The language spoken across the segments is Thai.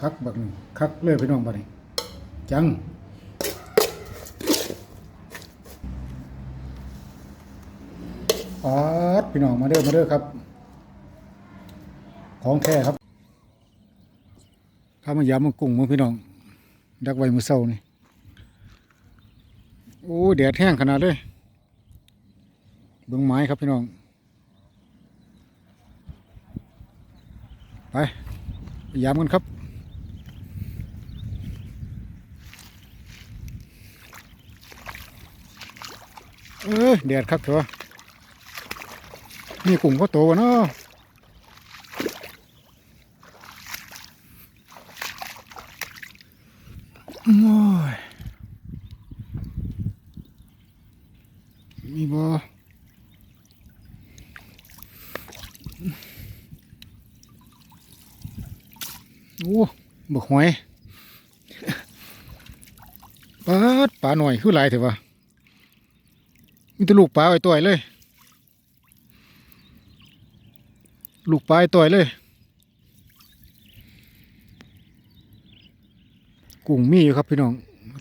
คักบักหนึ่งคักเลยพี่น้องบัดนี้จังปาดพี่น้องมาเด้อมาเด้อครับ ของแท้ครับข้ามายามมากุ้งมือพี่น้อง ดักไว้มือเศร้านี่โอ้แดดแห้งขนาดเลยเบื้องไม้ครับพี่น้อง ไปยามกันครับ เอ้ยแดดครับเถอะนี่กลุ่มก็โตวะเนาะโอ้ยมีบ่โอ้บักหอยปาดปลาหน่อยคือหลายเถอะวะ แต่ลูกปลาไอ้ตัวเลย ลูกปลาไอ้ตัวเลย กุ้งมีอยู่ครับพี่น้อง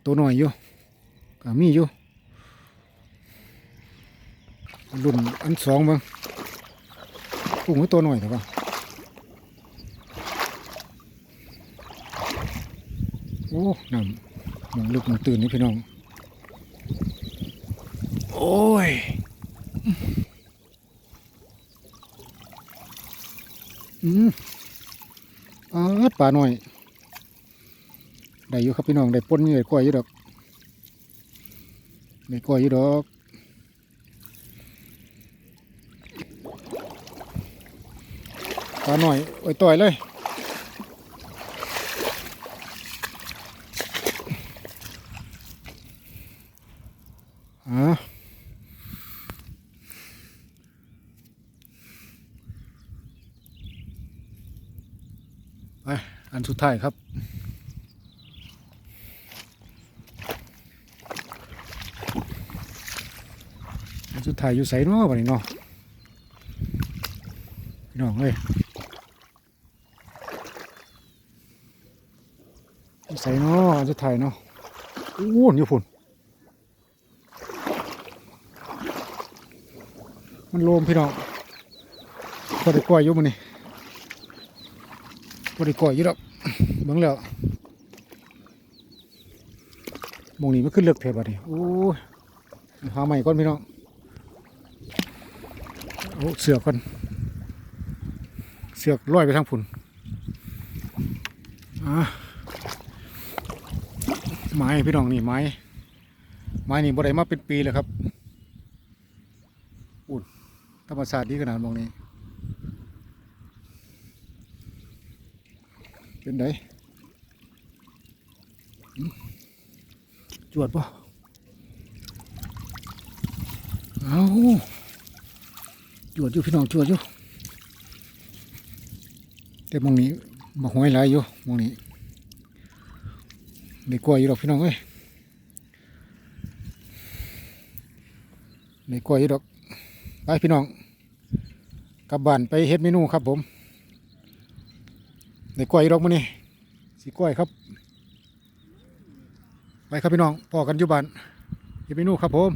ตัวหน่อยอยู่ก็มีอยู่รุ่นอันสองบ้างกุ้งไอ้ตัวหน่อยเถอะวะโอ้น้ำมองลึกมองตื่นนี่พี่น้อง อ้ย อืมอาดปลาหน่อย ได้อยู่ครับพี่น้อง ได้ปนอยู่ได้กล้วยอยู่ดอกได้กล้วยอยู่ดอกปลาหน่อยโอ้ยต่อยเลย ไปอันสุดท้ายครับ อันสุดท้ายอยู่ใส่เนาะบัดนี้เนาะพี่น้องเอ้ยอยู่ใส่เนาะอันสุดท้ายเนาะอู้นอยู่ฝุ่นมันโลมพี่น้องพอได้ก้อยอยู่มันนี่ พอได้ก้อยอยู่ดอกเบิ่งแล้วมองนี้มันขึ้นเลือกเทบัดนี่โอ้หาใหม่ก่อนพี่น้องโอ้เสือกก่อนเสือกลอยไปทางฝุ่นอะไม้พี่น้องนี่ไม้ ไม้นี่บ่ได้มาเป็นปีแล้วครับ อุดธรรมศาตร์ดีขนาดมองนี้ เป็นไงจวดปะเอาจวดอยู่พี่น้องจวดอยู่แต่มองนี้มาห้อยหลายอยู่มองนี้ในกล้วยอยู่หรอกพี่น้องเอ้ยในกล้วยอยู่ดอกไปพี่น้องกลับบ้านไปเฮ็ดเมนูครับผม ในกล้วยดอกมื้อนี้สีกล้วยครับ ไปครับพี่น้องพอกันอยู่บ้านเฮ็ดเมนูครับผม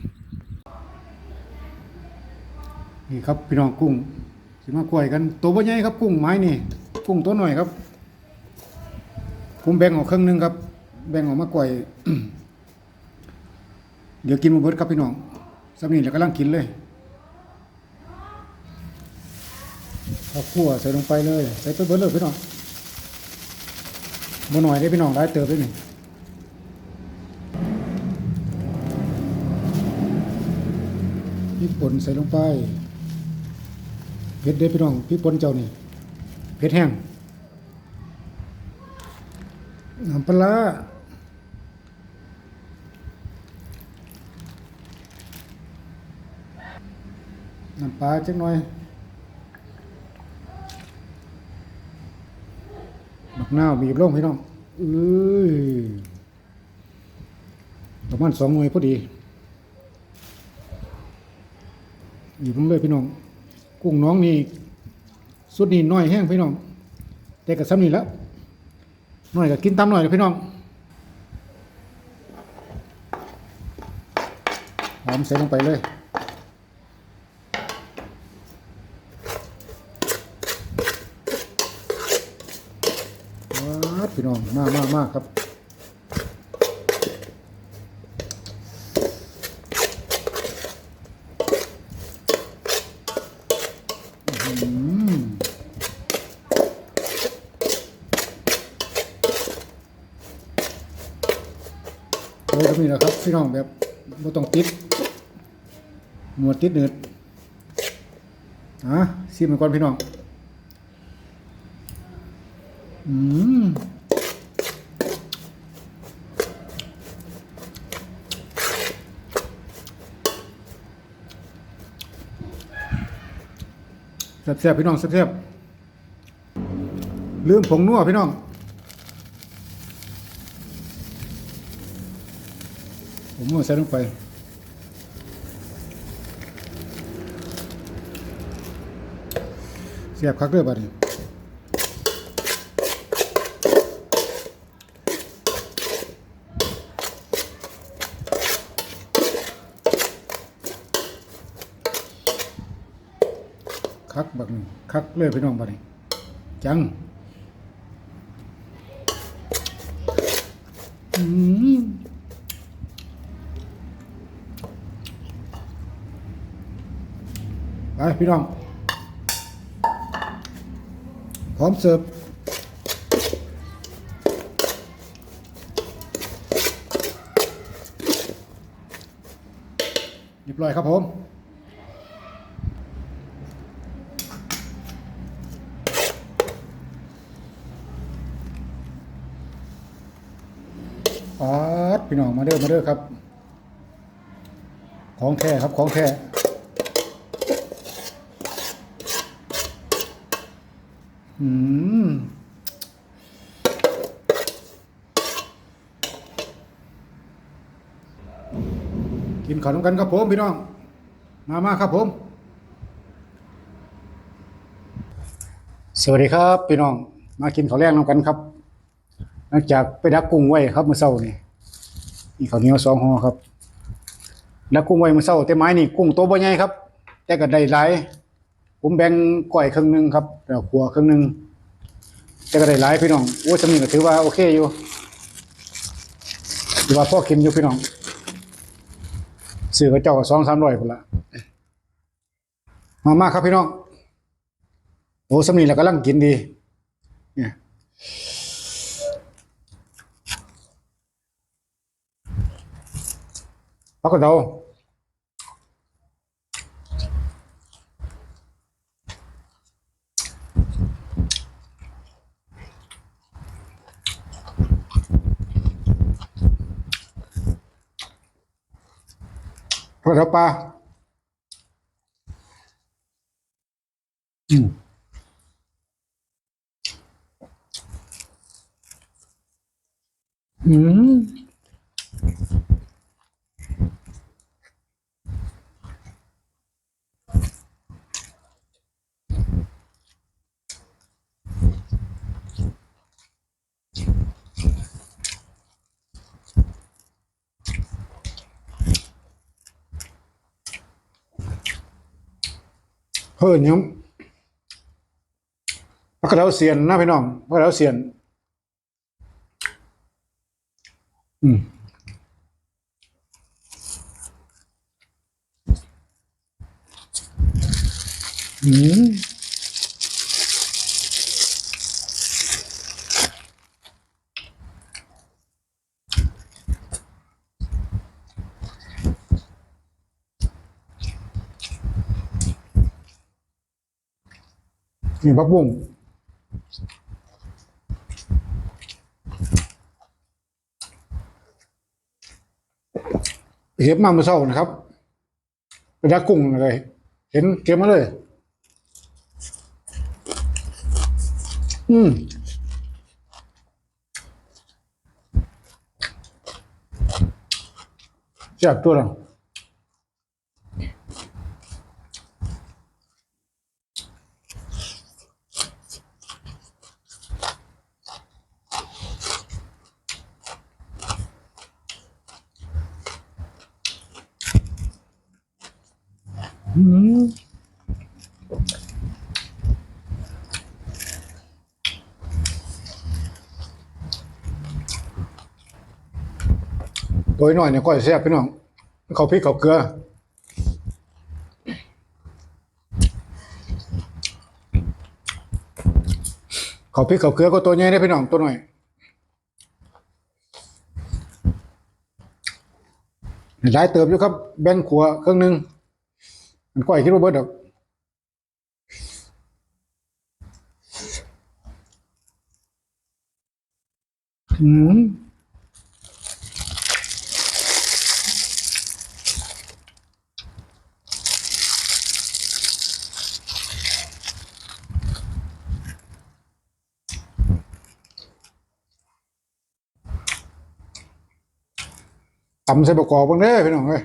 นี่ครับพี่น้องกุ้งสิมากล้วยกันตัวบ่ใหญ่ครับกุ้งไม้นี่ กุ้งตัวหน่อยครับ ผมแบ่งออกครึ่งหนึงครับ แบ่งออกมากล้วยเดี๋ยวกินมาเบิดครับพี่น้องสำนี้แล้วกำลังกินเลยข้าวคั่วใส่ลงไปเลย ใส่ไปเบิดเลยพี่น้อง บ่หน่อยได้พี่น้องได้เติบได้หนึ่งพริกป่นใส่ลงไปเผ็ดเด้พี่น้องพริกป่นเจ้านี่เผ็ดแห้งน้ำปลาร้าน้ำปลาจักหน่อย บักนาบีบลงพี่น้องเอ้ยประมาณสองหน่วยพอดีบีบลงเลยพี่น้อง กุ้งน้องนี่สุดนี่น้อยแห้งพี่น้อง แต่กับซ้ำนี่แล้วน่อยก็กินตามหน่อยเลยพี่น้องหอมใส่ลงไปเลยว้าวพี่น้อง มากมากมากครับอืมโอ้ยก็มีนะครับพี่น้องแบบบ่ต้องติดหมวดติดเนืดอะซิมมันก่อนพี่น้อง อืม แซ่บๆพี่น้องแซ่บๆลืมผงนัวพี่น้องผมนัวใส่ลงไปเสียบคักเด้อบัดนี้ คักบักนี้คักเลยพี่น้องบัดนี้จังอืมไปพี่น้อง พร้อมเสิร์ฟเรียบร้อยครับผม ปาด พี่น้องมาเด้อมาเด้อครับ ของแท้ครับของแท้อืมกินข้าวน้ำกันครับผมพี่น้อง มามาครับผม สวัสดีครับพี่น้อง มากินข้าวแรงน้ำกันครับหลังจากไปดักกุ้งไว้ครับเมื่อเช้านี่ นี่ข้าวเหนียวสองห่อครับดักกุ้งไว้มื่อเช้าแต่ไม้นี่กุ้งโตบ่ใหญ่ครับ แต่ก็ได้หลายผมแบ่งก้อยครึ่งหนึงครับแล้วขัวครึ่งหนึงแต่ก็ได้หลายพี่น้องโอ้สำนีก็ถือว่าโอเคอยู่ถือว่าพ่อกินอยู่พี่น้องซื้อกับเจ้าก็สองสามร้อยพุ่นละมามาครับพี่น้องโอ้สำนีแล้วกำลังกินดีเนี่ย bắt đầu bắt đầu ba ừ. Ừ. เพิ่นยังพักเราเสียนนะพี่น้องพักเราเสียน อืมอืม นี่พักบุ้งเห็บมาเมื่อเช้านะครับไปดักกุ้งอะไรเห็นเก็บมาเลย อืมจับตัวเรา อืม ตัวน้อยเนี่ยก้อยแซ่บพี่น้องเขาพริกเขาเกลือเขาพริกเขาเกลือก็ตัวใหญ่ได้พี่น้องตัวหน่อยหลายเติบอยู่ครับ แบ่งขัวเครื่องหนึงมันก้อยคิดว่าเบิดดอกอืม ตำใส่ประกอบบ้างเด้พี่น้องเอ้ย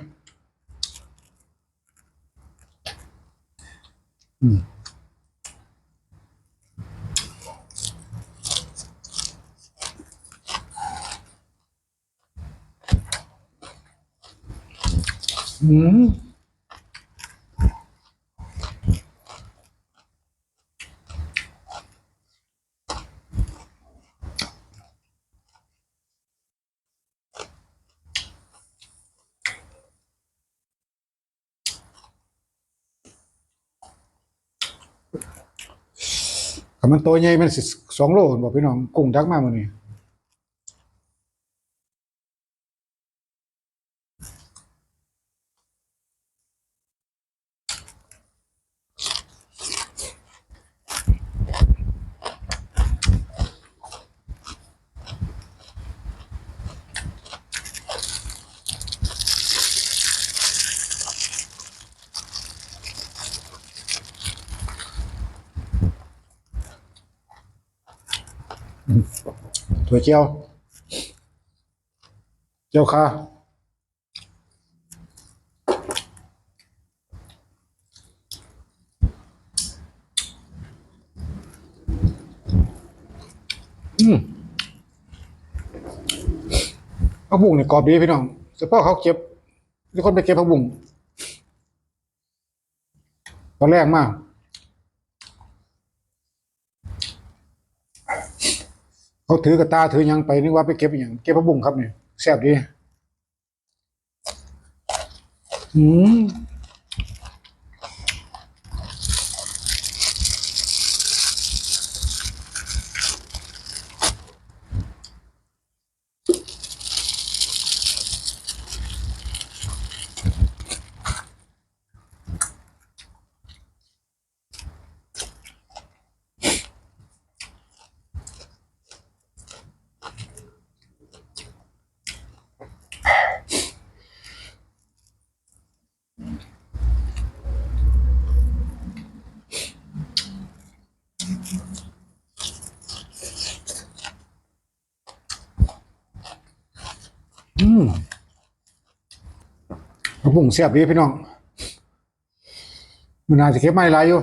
อืมอืม มันตัวใหญ่มันสิสองโลบอกพี่น้องกุ้งทักมามื่อนี้ ถั่วเจียว เจียวคาอืมผักบุ้งเนี่ยกรอบดีพี่น้องเฉพาะเขาเก็บมีคนไปเก็บผักบุ้งตอนแรกมาก เขาถือกระตาถือยังไปนึกว่าไปเก็บอย่างเก็บพระบุ้งครับเนี่ยแซ่บดีอืม อืมผักบุ้งแซ่บดีพี่น้อง มันน่าจะเก็บไม่หลายอยู่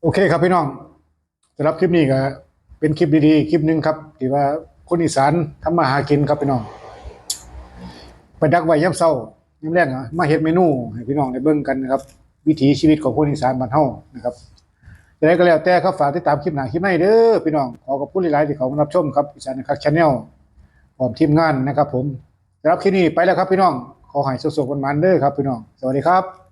โอเคครับพี่น้องสำหรับคลิปนี้ก็เป็นคลิปดีๆ คลิปหนึ่งครับที่ว่า คนอีสานทำมาหากินครับพี่น้อง ไปดักไว้ย่ำเศร้าย่ำแรกอะมาเฮ็ดเมนูให้พี่น้องได้เบิ่งกันนะครับ วิถีชีวิตของคนอีสานบ้านเฮานะครับแต่ก็แล้วแต่ครับฝากติดตามคลิปหนาคลิปในเด้อพี่น้องขอขอบคุณหลายๆที่เขามารับชมครับอีสานคักชาแนลพร้อมทีมงานนะครับ ผมสำหรับคลิปนี้ไปแล้วครับพี่น้องขอให้สุขๆมันๆเด้อครับพี่น้อง สวัสดีครับ